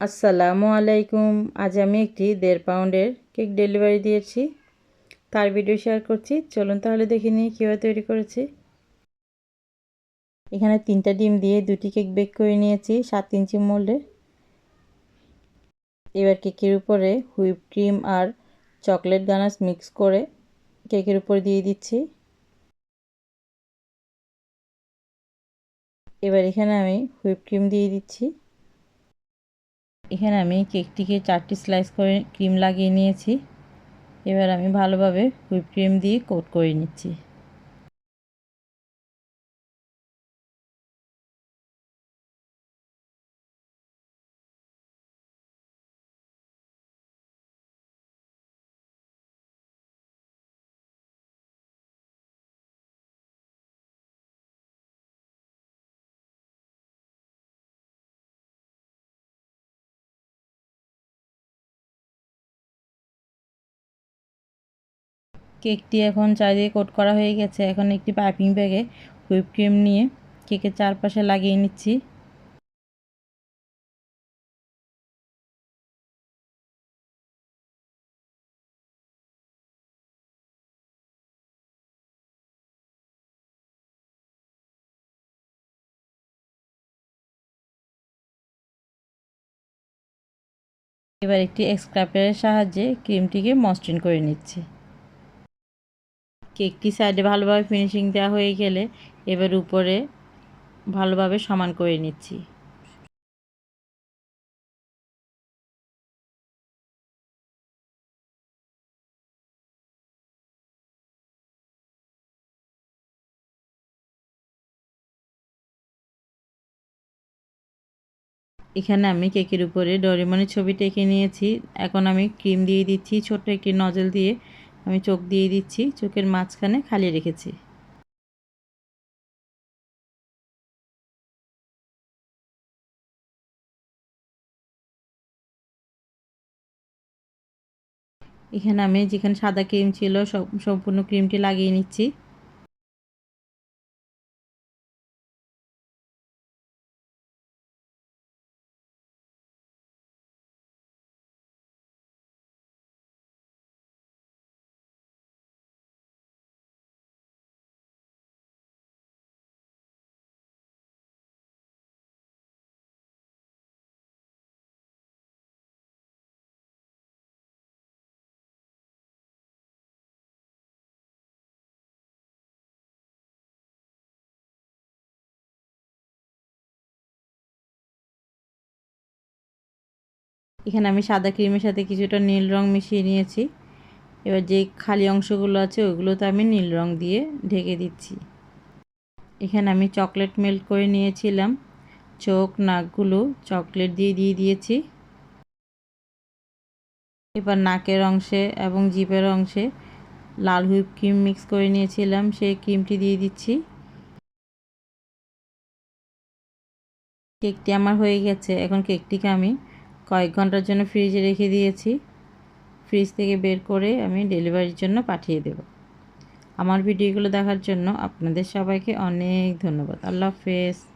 আসসালামু আলাইকুম। আজ আমি একটি দেড় পাউন্ডের কেক ডেলিভারি দিয়েছি। তার ভিডিও শেয়ার করছি। চলুন তাহলে দেখে নিই কীভাবে তৈরি করেছি। এখানে তিনটা ডিম দিয়ে দুটি কেক বেক করে নিয়েছি সাত ইঞ্চি মোল্ডে। এবার কেকের উপরে হুইপ ক্রিম আর চকলেট গানাস মিক্স করে কেকের উপর দিয়ে দিচ্ছি। এবার এখানে আমি হুইপ ক্রিম দিয়ে দিচ্ছি। এখানে আমি কেকটিকে চারটি স্লাইস করে ক্রিম লাগিয়ে নিয়েছি। এবার আমি ভালোভাবে হুইপ ক্রিম দিয়ে কোট করে নিচ্ছি। কেকটি এখন চারিদিকে কোট করা হয়ে গেছে। এখন একটি পাইপিং ব্যাগে হুইপ ক্রিম নিয়ে কেকের চারপাশে লাগিয়ে নিচ্ছি। এবার একটি স্ক্রাপের সাহায্যে ক্রিমটিকে মসৃণ করে নিচ্ছি। কেকটি সাইডে ভালোভাবে ফিনিশিং দেওয়া হয়ে গেলে এবার উপরে ভালোভাবে সমান করে নিচ্ছি। এখানে আমি কেকের উপরে ডরিমনের ছবিটা এঁকে নিয়েছি। এখন আমি ক্রিম দিয়ে দিচ্ছি ছোট্ট একটি নজল দিয়ে। আমি চোখ দিয়ে দিচ্ছি, চোখের মাঝখানে খালি রেখেছি। এখানে আমি যেখানে সাদা ক্রিম ছিল সম্পূর্ণ ক্রিমটি লাগিয়ে নিচ্ছি। এখানে আমি সাদা ক্রিমের সাথে কিছুটা নীল রং মিশিয়ে নিয়েছি। এবার যে খালি অংশগুলো আছে, ওগুলোতে আমি নীল রং দিয়ে ঢেকে দিচ্ছি। এখানে আমি চকলেট মেল্ট করে নিয়েছিলাম। চোখ, নাকগুলো চকলেট দিয়ে দিয়ে দিয়েছি। এবার নাকের অংশে এবং জিপের অংশে লাল হুইপ ক্রিম মিক্স করে নিয়েছিলাম। সেই ক্রিমটি দিয়ে দিচ্ছি। কেকটি আমার হয়ে গেছে। এখন কেকটিকে আমি কয়েক ঘণ্টার জন্য ফ্রিজে রেখে দিয়েছি। ফ্রিজ থেকে বের করে আমি ডেলিভারির জন্য পাঠিয়ে দেব। আমার ভিডিওগুলো দেখার জন্য আপনাদের সবাইকে অনেক ধন্যবাদ। আল্লাহ হাফেজ।